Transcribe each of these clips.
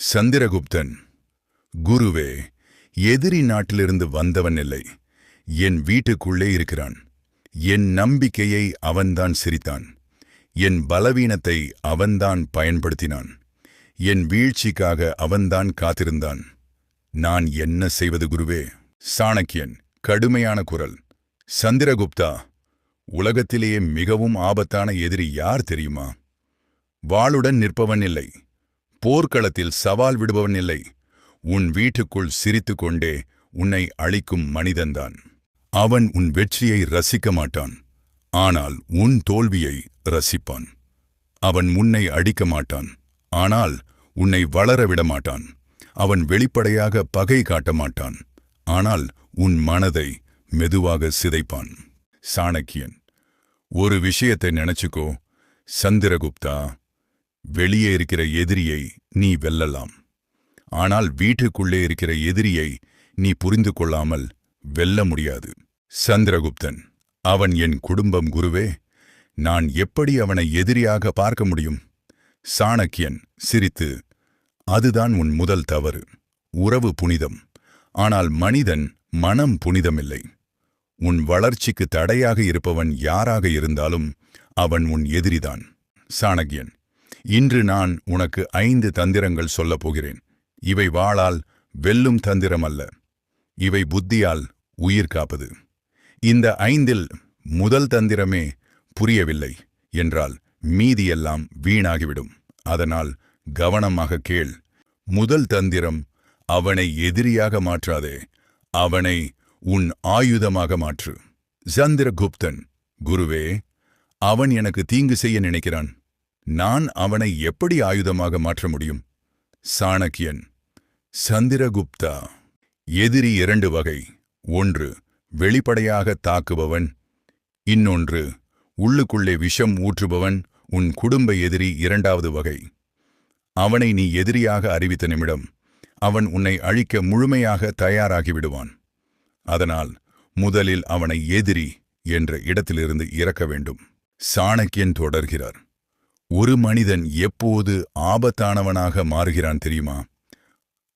சந்திரகுப்தன் குருவே எதிரி நாட்டிலிருந்து வந்தவன் இல்லை. என் வீட்டுக்குள்ளே இருக்கிறான். என் நம்பிக்கையை அவன்தான் சிரித்தான். என் பலவீனத்தை அவன்தான் பயன்படுத்தினான். என் வீழ்ச்சிக்காக அவன்தான் காத்திருந்தான். நான் என்ன செய்வது குருவே? சாணக்கியன் கடுமையான குரல். சந்திரகுப்தா உலகத்திலேயே மிகவும் ஆபத்தான எதிரி யார் தெரியுமா? வாளுடன் நிற்பவன் இல்லை. போர்க்களத்தில் சவால் விடுபவன் இல்லை. உன் வீட்டுக்குள் சிரித்துக் கொண்டே உன்னை அழிக்கும் மனிதன்தான் அவன் உன் வெற்றியை ரசிக்க மாட்டான். ஆனால் உன் தோல்வியை ரசிப்பான். அவன் உன்னை அடிக்க மாட்டான். ஆனால் உன்னை வளர விட மாட்டான். அவன் வெளிப்படையாக பகை காட்ட மாட்டான். ஆனால் உன் மனதை மெதுவாக சிதைப்பான். சாணக்கியன் ஒரு விஷயத்தை நினைச்சுக்கோ. சந்திரகுப்தா வெளியே இருக்கிற எதிரியை நீ வெல்லலாம். ஆனால் வீட்டுக்குள்ளே இருக்கிற எதிரியை நீ புரிந்து கொள்ளாமல் வெல்ல முடியாது. சந்திரகுப்தன் அவன் என் குடும்பம் குருவே நான் எப்படி அவனை எதிரியாக பார்க்க முடியும்? சாணக்கியன் சிரித்து அதுதான் உன் முதல் தவறு. உறவு புனிதம். ஆனால் மனிதன் மனம் புனிதமில்லை. உன் வளர்ச்சிக்கு தடையாக இருப்பவன் யாராக இருந்தாலும் அவன் உன் எதிரிதான். சாணக்கியன் இன்று நான் உனக்கு ஐந்து தந்திரங்கள் சொல்லப் போகிறேன் இவை வாளால் வெல்லும் தந்திரம் அல்ல இவை புத்தியால் உயிர் காப்பது. இந்த ஐந்தில் முதல் தந்திரமே புரியவில்லை என்றால் மீதியெல்லாம் வீணாகிவிடும். அதனால் கவனமாக கேள். முதல் தந்திரம் அவனை எதிரியாக மாற்றாதே. அவனை உன் ஆயுதமாக மாற்று. சந்திரகுப்தன் குருவே அவன் எனக்கு தீங்கு செய்ய நினைக்கிறான். நான் அவனை எப்படி ஆயுதமாக மாற்ற முடியும்? சாணக்கியன் சந்திரகுப்தா. எதிரி இரண்டு வகை. ஒன்று வெளிப்படையாக தாக்குபவன். இன்னொன்று உள்ளுக்குள்ளே விஷம் ஊற்றுபவன். உன் குடும்ப எதிரி இரண்டாவது வகை. அவனை நீ எதிரியாக அறிவித்த நிமிடம் அவன் உன்னை அழிக்க முழுமையாக தயாராகிவிடுவான். அதனால் முதலில் அவனை எதிரி என்ற இடத்திலிருந்து இறக்க வேண்டும். சாணக்கியன் தொடர்கிறார். ஒரு மனிதன் எப்போது ஆபத்தானவனாக மாறுகிறான் தெரியுமா?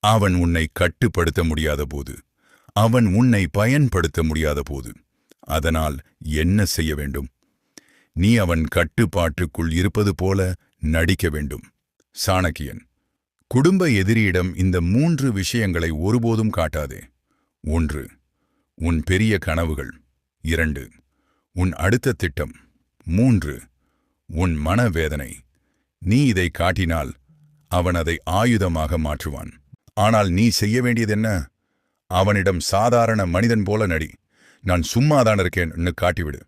அவன் உன்னை கட்டுப்படுத்த முடியாத போது அவன் உன்னை பயன்படுத்த முடியாத போது அதனால் என்ன செய்ய வேண்டும்? நீ அவன் கட்டுப்பாட்டுக்குள் இருப்பது போல நடிக்க வேண்டும். சாணக்கியன் குடும்ப எதிரியிடம் இந்த மூன்று விஷயங்களை ஒருபோதும் காட்டாதே. ஒன்று உன் பெரிய கனவுகள். இரண்டு உன் அடுத்த திட்டம். மூன்று உன் மனவேதனை. நீ இதை காட்டினால் அவன் அதை ஆயுதமாக மாற்றுவான். ஆனால் நீ செய்ய வேண்டியதென்ன? அவனிடம் சாதாரண மனிதன் போல நடி. நான் சும்மாதான் இருக்கேன்னு காட்டிவிடு.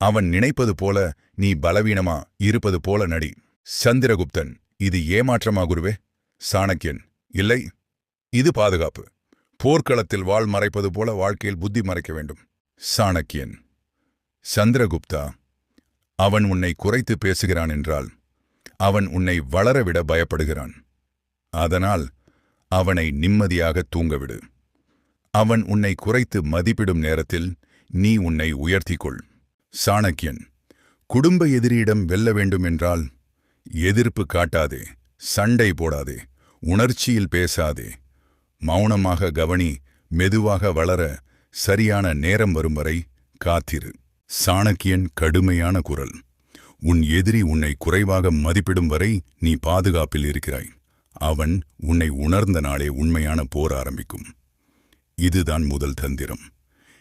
அவன் நினைப்பது போல நீ பலவீனமா இருப்பது போல நடி. சந்திரகுப்தன் இது ஏமாற்றமா குருவே? சாணக்கியன் இல்லை. இது பாதுகாப்பு. போர்க்களத்தில் வாழ் மறைப்பது போல வாழ்க்கையில் புத்தி மறைக்க வேண்டும். சாணக்கியன் சந்திரகுப்தா அவன் உன்னை குறைத்து பேசுகிறான் என்றால் அவன் உன்னை வளரவிட பயப்படுகிறான். அதனால் அவனை நிம்மதியாக தூங்கவிடு. அவன் உன்னை குறைத்து மதிப்பிடும் நேரத்தில் நீ உன்னை உயர்த்திக்கொள். சாணக்கியன் குடும்ப எதிரியிடம் வெல்ல வேண்டும் என்றால் எதிர்ப்பு காட்டாதே சண்டை போடாதே உணர்ச்சியில் பேசாதே. மௌனமாக கவனி மெதுவாக வளர சரியான நேரம் வரும் வரை காத்திரு. சாணக்கியன் கடுமையான குரல். உன் எதிரி உன்னை குறைவாக மதிப்பிடும் வரை நீ பாதுகாப்பில் இருக்கிறாய். அவன் உன்னை உணர்ந்த நாளே உண்மையான போர் ஆரம்பிக்கும். இதுதான் முதல் தந்திரம்.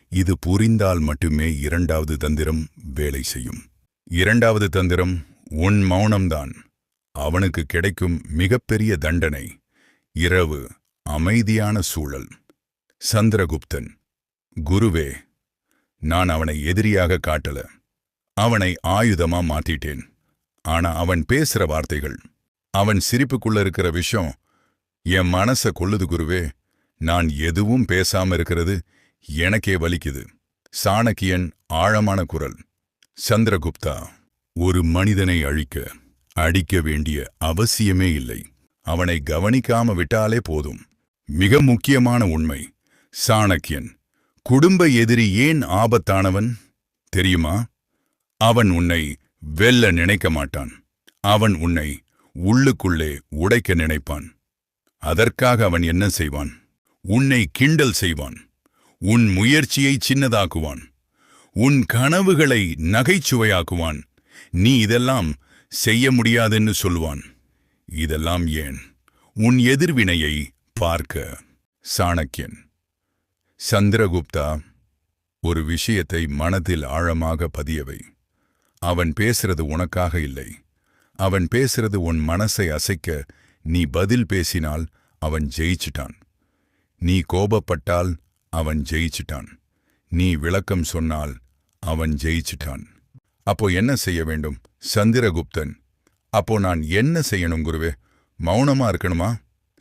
இது புரிந்தால் மட்டுமே இரண்டாவது தந்திரம் வேலை செய்யும். இரண்டாவது தந்திரம் உன் மௌனம்தான். அவனுக்கு கிடைக்கும் மிகப்பெரிய தண்டனை. இரவு அமைதியான சூழல். சந்திரகுப்தன். குருவே நான் அவனை எதிரியாக காட்டல. அவனை ஆயுதமா மாத்திட்டேன். ஆனா அவன் பேசுற வார்த்தைகள் அவன் சிரிப்புக்குள்ள இருக்கிற விஷயம் என் மனச கொள்ளுது குருவே. நான் எதுவும் பேசாம இருக்கிறது எனக்கே வலிக்குது. சாணக்கியன் ஆழமான குரல். சந்திரகுப்தா ஒரு மனிதனை அழிக்க அடிக்க வேண்டிய அவசியமே இல்லை. அவனை கவனிக்காம விட்டாலே போதும். மிக முக்கியமான உண்மை சாணக்கியன். குடும்ப எதிரி ஏன் ஆபத்தானவன்? தெரியுமா? அவன் உன்னை வெல்ல நினைக்க மாட்டான். அவன் உன்னை உள்ளுக்குள்ளே உடைக்க நினைப்பான். அதற்காக அவன் என்ன செய்வான்? உன்னை கிண்டல் செய்வான். உன் முயற்சியை சின்னதாக்குவான். உன் கனவுகளை நகைச்சுவையாக்குவான். நீ இதெல்லாம் செய்ய முடியாதுன்னு சொல்லுவான். இதெல்லாம் ஏன்? உன் எதிர்வினையை பார்க்க சாணக்கியன். சந்திரகுப்தா ஒரு விஷயத்தை மனதில் ஆழமாக பதியவை. அவன் பேசுறது உனக்காக இல்லை. அவன் பேசுறது உன் மனசை அசைக்க நீ பதில் பேசினால் அவன் ஜெயிச்சிட்டான். நீ கோபப்பட்டால் அவன் ஜெயிச்சிட்டான். நீ விளக்கம் சொன்னால் அவன் ஜெயிச்சிட்டான். அப்போ என்ன செய்ய வேண்டும்? சந்திரகுப்தன். அப்போ நான் என்ன செய்யணும் குருவே? மௌனமா இருக்கணுமா?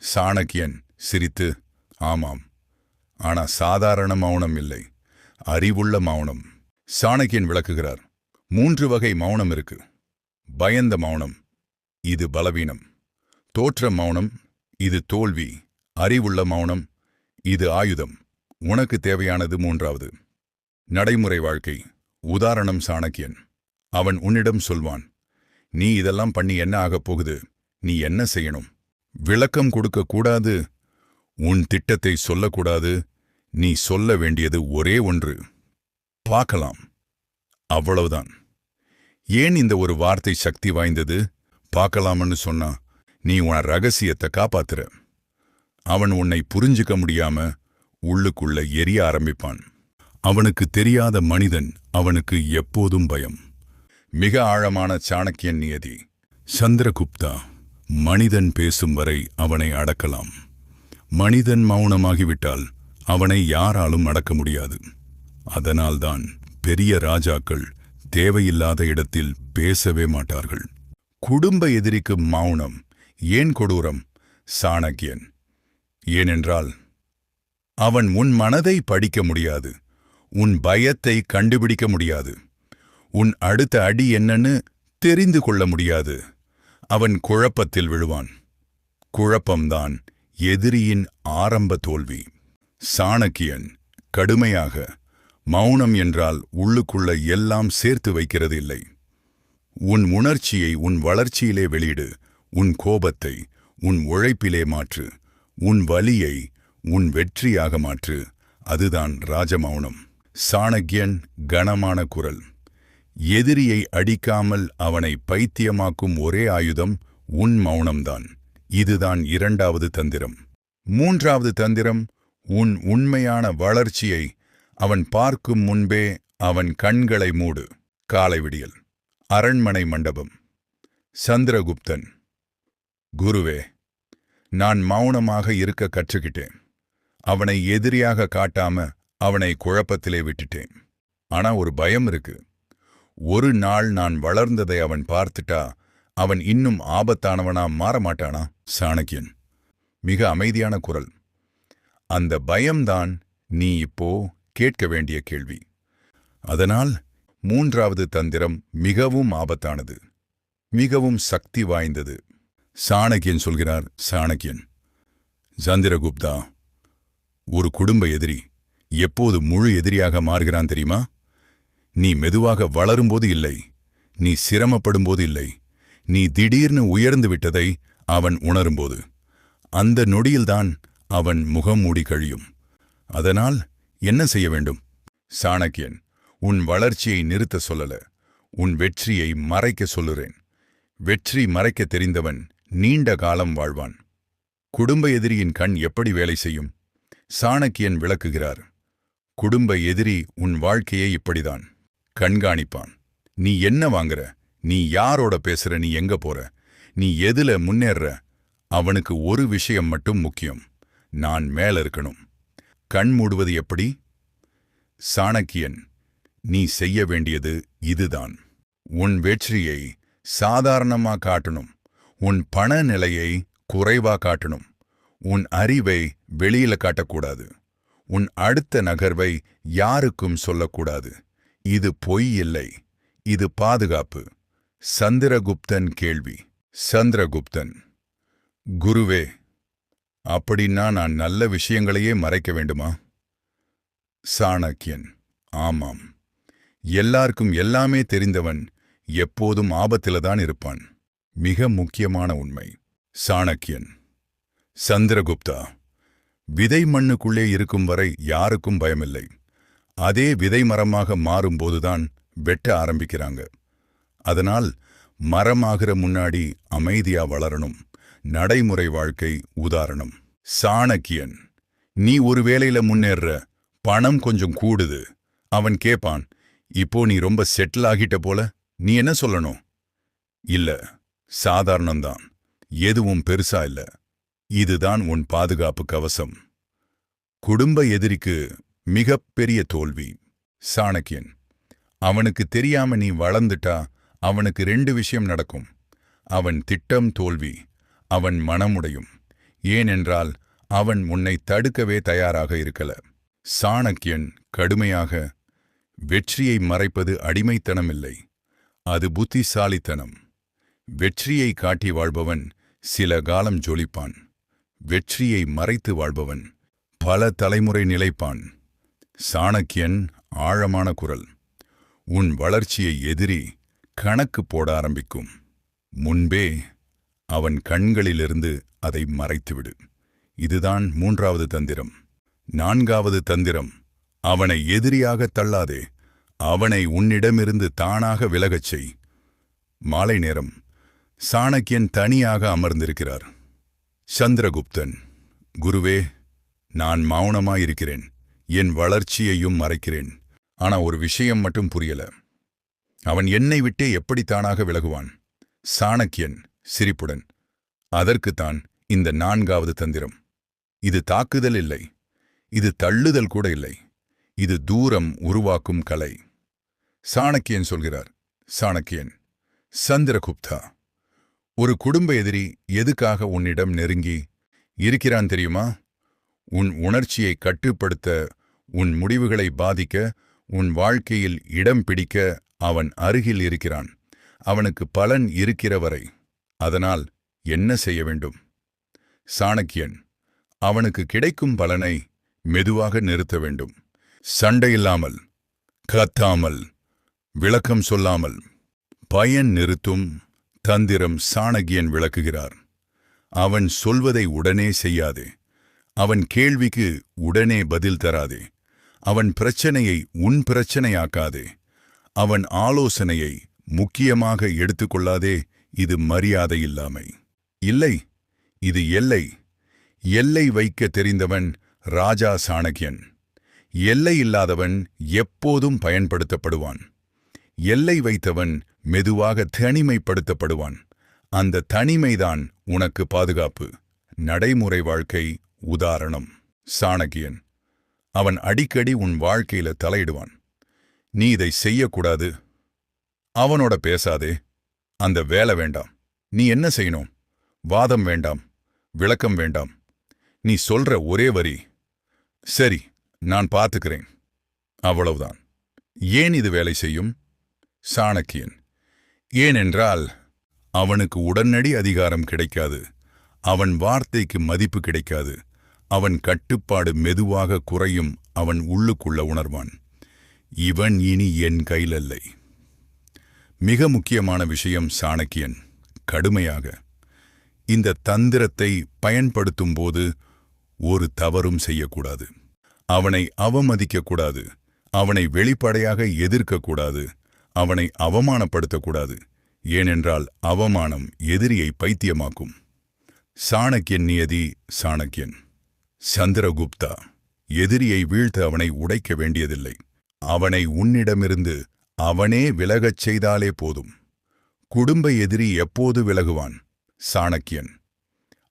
சாணக்கியன் சிரித்து ஆமாம். ஆனா சாதாரண மௌனம் இல்லை. அறிவுள்ள மௌனம். சாணக்கியன் விளக்குகிறார் மூன்று வகை மௌனம் இருக்கு. பயந்த மௌனம் இது பலவீனம். தோற்ற மௌனம் இது தோல்வி. அறிவுள்ள மௌனம் இது ஆயுதம். உனக்கு தேவையானது மூன்றாவது. நடைமுறை வாழ்க்கை. உதாரணம் சாணக்கியன். அவன் உன்னிடம் சொல்வான் நீ இதெல்லாம் பண்ணி என்ன ஆகப் போகுது? நீ என்ன செய்யணும்? விளக்கம் கொடுக்க கூடாது? உன் திட்டத்தை சொல்லக்கூடாது. நீ சொல்ல வேண்டியது ஒரே ஒன்று. பார்க்கலாம். அவ்வளவுதான். ஏன் இந்த ஒரு வார்த்தை சக்தி வாய்ந்தது? பார்க்கலாம்னு சொன்னா நீ உன் ரகசியத்தை காப்பாத்துற. அவன் உன்னை புரிஞ்சுக்க முடியாம உள்ளுக்குள்ள எரிய ஆரம்பிப்பான். அவனுக்கு தெரியாத மனிதன் அவனுக்கு எப்போதும் பயம். மிக ஆழமான சாணக்கியன் நியதி. சந்திரகுப்தா மனிதன் பேசும் வரை அவனை அடக்கலாம். மனிதன் மௌனமாகிவிட்டால் அவனை யாராலும் அடக்க முடியாது. அதனால்தான் பெரிய ராஜாக்கள் தேவையில்லாத இடத்தில் பேசவே மாட்டார்கள். குடும்ப எதிரிக்கு மௌனம் ஏன் கொடூரம்? சாணக்கியன். ஏனென்றால் அவன் உன் மனதை படிக்க முடியாது உன் பயத்தை கண்டுபிடிக்க முடியாது உன் அடுத்த அடி என்னன்னு தெரிந்து கொள்ள முடியாது. அவன் குழப்பத்தில் விழுவான். குழப்பம்தான் எதிரியின் ஆரம்ப தோல்வி. சாணக்கியன் கடுமையாக மௌனம் என்றால் உள்ளுக்குள்ள எல்லாம் சேர்த்து வைக்கிறது இல்லை உன் உணர்ச்சியை உன் வளர்ச்சியிலே வெளியிடு. உன் கோபத்தை உன் உழைப்பிலே மாற்று. உன் வலியை உன் வெற்றியாக மாற்று. அதுதான் ராஜமௌனம். சாணக்கியன் கனமான குரல். எதிரியை அடிக்காமல் அவனை பைத்தியமாக்கும் ஒரே ஆயுதம் உன் மௌனம்தான். இதுதான் இரண்டாவது தந்திரம். மூன்றாவது தந்திரம் உன் உண்மையான வளர்ச்சியை அவன் பார்க்கும் முன்பே அவன் கண்களை மூடு. காலை விடியல் அரண்மனை மண்டபம். சந்திரகுப்தன். குருவே நான் மௌனமாக இருக்க கற்றுக்கிட்டேன். அவனை எதிரியாக காட்டாம அவனை குழப்பத்திலே விட்டுட்டேன். ஆனா ஒரு பயம் இருக்கு. ஒரு நாள் நான் வளர்ந்ததை அவன் பார்த்துட்டா அவன் இன்னும் ஆபத்தானவனா மாறமாட்டானா சாணக்கியன்? மிக அமைதியான குரல். அந்த பயம்தான் நீ இப்போ கேட்க வேண்டிய கேள்வி. அதனால் மூன்றாவது தந்திரம் மிகவும் ஆபத்தானது மிகவும் சக்தி வாய்ந்தது. சாணக்கியன் சொல்கிறார் சாணக்கியன் சந்திரகுப்தா ஒரு குடும்ப எதிரி எப்போது முழு எதிரியாக மாறுகிறான் தெரியுமா? நீ மெதுவாக வளரும்போது இல்லை நீ சிரமப்படும்போது இல்லை நீ திடீர்னு உயர்ந்து விட்டதை அவன் உணரும்போது அந்த நொடியில்தான் அவன் முகம் மூடி கழியும். அதனால் என்ன செய்ய வேண்டும்? சாணக்கியன் உன் வளர்ச்சியை நிறுத்த சொல்லல உன் வெற்றியை மறைக்க சொல்லுறேன். வெற்றி மறைக்க தெரிந்தவன் நீண்ட காலம் வாழ்வான். குடும்ப எதிரியின் கண் எப்படி வேலை செய்யும்? சாணக்கியன் விளக்குகிறார் குடும்ப எதிரி உன் வாழ்க்கையை இப்படிதான். கண்காணிப்பான் நீ என்ன வாங்குற? நீ யாரோட பேசுற நீ எங்க போற? நீ எதுல முன்னேற? அவனுக்கு ஒரு விஷயம் மட்டும் முக்கியம். நான் மேல இருக்கணும். கண் மூடுவது எப்படி? சாணக்கியன் நீ செய்ய வேண்டியது இதுதான். உன் வெற்றியை சாதாரணமா காட்டணும். உன் பண நிலையை குறைவா காட்டணும். உன் அறிவை வெளியில காட்டக்கூடாது. உன் அடுத்த நகர்வை யாருக்கும் சொல்லக்கூடாது. இது பொய் இல்லை. இது பாதுகாப்பு. சந்திரகுப்தன் கேள்வி. சந்திரகுப்தன் குருவே அப்படின்னா நான் நல்ல விஷயங்களையே மறைக்க வேண்டுமா? சாணக்கியன் ஆமாம். எல்லாருக்கும் எல்லாமே தெரிந்தவன் எப்போதும் ஆபத்தில்தான் இருப்பான். மிக முக்கியமான உண்மை. சாணக்கியன் சந்திரகுப்தா விதை மண்ணுக்குள்ளே இருக்கும் வரை யாருக்கும் பயமில்லை. அதே விதை மரமாக மாறும்போதுதான் வெட்ட ஆரம்பிக்கிறாங்க. அதனால் மரமாகிற முன்னாடி அமைதியா வளரணும். நடைமுறை வாழ்க்கை உதாரணம். சாணக்கியன் நீ ஒரு வேலையில முன்னேற பணம் கொஞ்சம் கூடுது. அவன் கேப்பான் இப்போ நீ ரொம்ப செட்டில் ஆகிட்ட போல நீ என்ன சொல்லணும்? இல்ல சாதாரணம்தான் எதுவும் பெருசா இல்ல. இதுதான் உன் பாதுகாப்பு கவசம். குடும்ப எதிரிக்கு மிகப்பெரிய தோல்வி. சாணக்கியன் அவனுக்கு தெரியாம நீ வளர்ந்துட்டா அவனுக்கு ரெண்டு விஷயம் நடக்கும். அவன் திட்டம் தோல்வி அவன் மனமுடையும். ஏனென்றால் அவன் உன்னை தடுக்கவே தயாராக இருக்கல. சாணக்கியன் கடுமையாக வெற்றியை மறைப்பது அடிமைத்தனமில்லை. அது புத்திசாலித்தனம். வெற்றியை காட்டி வாழ்பவன் சில காலம் ஜொலிப்பான். வெற்றியை மறைத்து வாழ்பவன் பல தலைமுறை நிலைப்பான். சாணக்கியன் ஆழமான குரல். உன் வளர்ச்சியை எதிரி கணக்கு போட ஆரம்பிக்கும். முன்பே அவன் கண்களிலிருந்து அதை மறைத்துவிடு. இதுதான் மூன்றாவது தந்திரம். நான்காவது தந்திரம் அவனை எதிரியாக தள்ளாதே. அவனை உன்னிடமிருந்து தானாக விலகச் செய். மாலை நேரம் சாணக்கியன் தனியாக அமர்ந்திருக்கிறார். சந்திரகுப்தன் குருவே நான் மௌனமாயிருக்கிறேன். என் வளர்ச்சியையும் மறைக்கிறேன். ஆனா ஒரு விஷயம் மட்டும் புரியல. அவன் என்னை விட்டே எப்படி தானாக விலகுவான்? சாணக்கியன் சிரிப்புடன் அதற்குத்தான் இந்த நான்காவது தந்திரம். இது தாக்குதல் இல்லை. இது தள்ளுதல் கூட இல்லை. இது தூரம் உருவாக்கும் கலை. சாணக்கியன் சொல்கிறார் சாணக்கியன் சந்திரகுப்தா ஒரு குடும்ப எதிரி எதுக்காக உன்னிடம் நெருங்கி இருக்கிறான் தெரியுமா? உன் உணர்ச்சியை கட்டுப்படுத்த உன் முடிவுகளை பாதிக்க உன் வாழ்க்கையில் இடம் பிடிக்க அவன் அருகில் இருக்கிறான். அவனுக்கு பலன் இருக்கிற வரை அதனால் என்ன செய்ய வேண்டும்? சாணக்கியன் அவனுக்கு கிடைக்கும் பலனை மெதுவாக நிறுத்த வேண்டும். சண்டையில்லாமல் கத்தாமல் விளக்கம் சொல்லாமல் பயன் நிறுத்தும் தந்திரம் சாணகியன் விளக்குகிறார். அவன் சொல்வதை உடனே செய்யாதே. அவன் கேள்விக்கு உடனே பதில் தராதே. அவன் பிரச்சனையை உன் பிரச்சனையாக்காதே. அவன் ஆலோசனையை முக்கியமாக எடுத்துக்கொள்ளாதே இது மரியாதை இல்லாமை இல்லை இது எல்லை. எல்லை வைக்க தெரிந்தவன் ராஜா சாணக்கியன் எல்லை இல்லாதவன் எப்போதும் பயன்படுத்தப்படுவான். எல்லை வைத்தவன் மெதுவாக தனிமைப்படுத்தப்படுவான். அந்த தனிமைதான் உனக்கு பாதுகாப்பு. நடைமுறை வாழ்க்கை உதாரணம். சாணக்கியன் அவன் அடிக்கடி உன் வாழ்க்கையில தலையிடுவான். நீ இதை செய்யக்கூடாது. அவனோட பேசாதே. அந்த வேலை வேண்டாம். நீ என்ன செய்யணும்? வாதம் வேண்டாம். விளக்கம் வேண்டாம். நீ சொல்ற ஒரே வரி. சரி நான் பார்த்துக்கிறேன். அவ்வளவுதான். ஏன் இது வேலை செய்யும்? சாணக்கியன். ஏனென்றால் அவனுக்கு உடனடி அதிகாரம் கிடைக்காது. அவன் வார்த்தைக்கு மதிப்பு கிடைக்காது. அவன் கட்டுப்பாடு மெதுவாக குறையும். அவன் உள்ளுக்குள்ள உணர்வான். இவன் இனி என் கையிலல்லை. மிக முக்கியமான விஷயம் சாணக்கியன் கடுமையாக. இந்த தந்திரத்தை பயன்படுத்தும்போது ஒரு தவறும் செய்யக்கூடாது. அவனை அவமதிக்கக்கூடாது அவனை வெளிப்படையாக எதிர்க்கக்கூடாது அவனை அவமானப்படுத்தக்கூடாது. ஏனென்றால் அவமானம் எதிரியை பைத்தியமாக்கும். சாணக்கியன் நியதி சாணக்கியன். சந்திரகுப்தா எதிரியை வீழ்த்த அவனை உடைக்க வேண்டியதில்லை. அவனை உன்னிடமிருந்து அவனே விலகச் செய்தாலே போதும். குடும்ப எதிரி எப்போது விலகுவான்? சாணக்கியன்.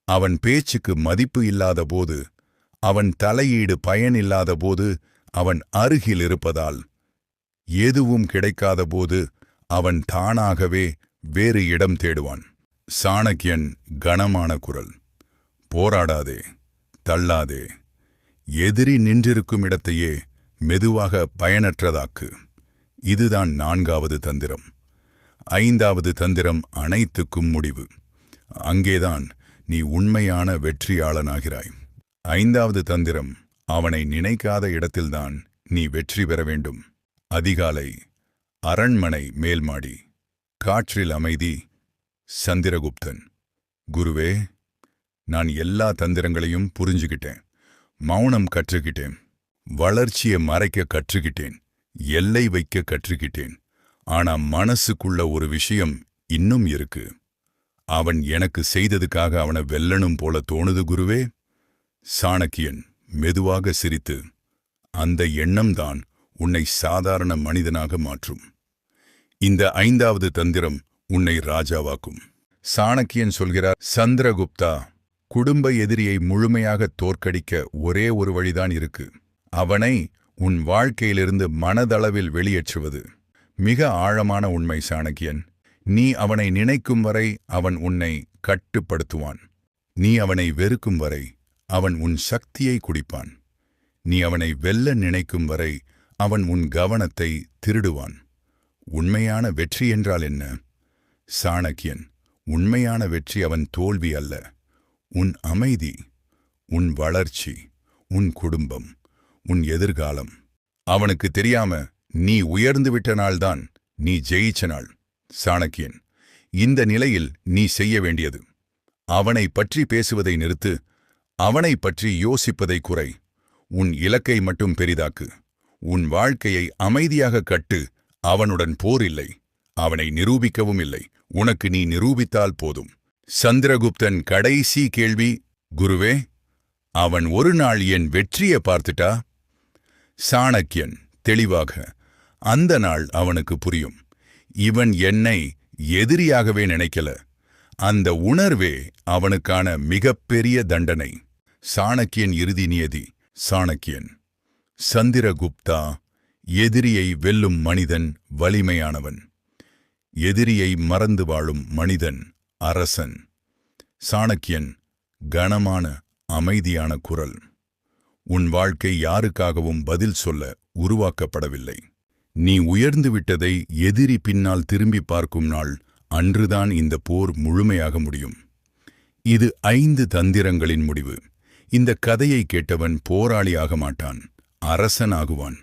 அவன் பேச்சுக்கு மதிப்பு இல்லாத போது அவன் தலையீடு பயனில்லாத போது அவன் அருகில் இருப்பதால் எதுவும் கிடைக்காத போது அவன் தானாகவே வேறு இடம் தேடுவான். சாணக்கியன் கனமான குரல். போராடாதே தள்ளாதே. எதிரி நின்றிருக்கும் இடத்தையே மெதுவாக பயனற்றதாக்கு. இதுதான் நான்காவது தந்திரம். ஐந்தாவது தந்திரம் அனைத்துக்கும் முடிவு. அங்கேதான் நீ உண்மையான வெற்றியாளனாகிறாய். ஐந்தாவது தந்திரம் அவனை நினைக்காத இடத்தில்தான் நீ வெற்றி பெற வேண்டும். அதிகாலை அரண்மனை மேல்மாடி காற்றில் அமைதி சந்திரகுப்தன். குருவே நான் எல்லா தந்திரங்களையும் புரிஞ்சுகிட்டேன். மௌனம் கற்றுக்கிட்டேன். வளர்ச்சியை மறைக்க கற்றுக்கிட்டேன். எல்லை வைக்க கற்றுக்கிட்டேன். ஆனா மனசுக்குள்ள ஒரு விஷயம் இன்னும் இருக்கு. அவன் எனக்கு செய்ததுக்காக அவனை வெல்லணும் போல தோணுது குருவே. சாணக்கியன் மெதுவாக சிரித்து அந்த எண்ணம்தான் உன்னை சாதாரண மனிதனாக மாற்றும். இந்த ஐந்தாவது தந்திரம் உன்னை ராஜாவாக்கும். சாணக்கியன் சொல்கிறார் சந்திரகுப்தா குடும்ப எதிரியை முழுமையாக தோற்கடிக்க ஒரே ஒரு வழிதான் இருக்கு. அவனை உன் வாழ்க்கையிலிருந்து மனதளவில் வெளியேற்றுவது. மிக ஆழமான உண்மை சாணக்கியன். நீ அவனை நினைக்கும் வரை அவன் உன்னை கட்டுப்படுத்துவான். நீ அவனை வெறுக்கும் வரை அவன் உன் சக்தியை குடிப்பான். நீ அவனை வெல்ல நினைக்கும் வரை அவன் உன் கவனத்தை திருடுவான். உண்மையான வெற்றி என்றால் என்ன? சாணக்கியன் உண்மையான வெற்றி அவன் தோல்வி அல்ல. உன் அமைதி உன் வளர்ச்சி உன் குடும்பம். உன் எதிர்காலம். அவனுக்கு தெரியாம நீ உயர்ந்து விட்ட நாள்தான் நீ ஜெயிச்ச நாள். சாணக்கியன் இந்த நிலையில் நீ செய்ய வேண்டியது. அவனை பற்றி பேசுவதை நிறுத்து அவனை பற்றி யோசிப்பதை குறை. உன் இலக்கை மட்டும் பெரிதாக்கு. உன் வாழ்க்கையை அமைதியாக கட்டு அவனுடன் போர் இல்லை. அவனை நிரூபிக்கவும் இல்லை. உனக்கு நீ நிரூபித்தால் போதும். சந்திரகுப்தன் கடைசி கேள்வி குருவே அவன் ஒரு நாள் என் வெற்றியை பார்த்துட்டா? சாணக்கியன். தெளிவாக அந்த நாள் அவனுக்கு புரியும். இவன் என்னை எதிரியாகவே நினைக்கல. அந்த உணர்வே அவனுக்கான மிகப்பெரிய தண்டனை. சாணக்கியன் இறுதி நியதி. சாணக்கியன் சந்திரகுப்தா எதிரியை வெல்லும் மனிதன் வலிமையானவன். எதிரியை மறந்து வாழும் மனிதன் அரசன். சாணக்கியன் கனமான அமைதியான குரல். உன் வாழ்க்கை யாருக்காகவும் பதில் சொல்ல உருவாக்கப்படவில்லை. நீ உயர்ந்து விட்டதை எதிரி பின்னால் திரும்பி பார்க்கும் நாள் அன்றுதான் இந்த போர் முழுமையாக முடியும். இது ஐந்து தந்திரங்களின் முடிவு. இந்த கதையை கேட்டவன் போராளியாக மாட்டான் அரசனாகுவான்.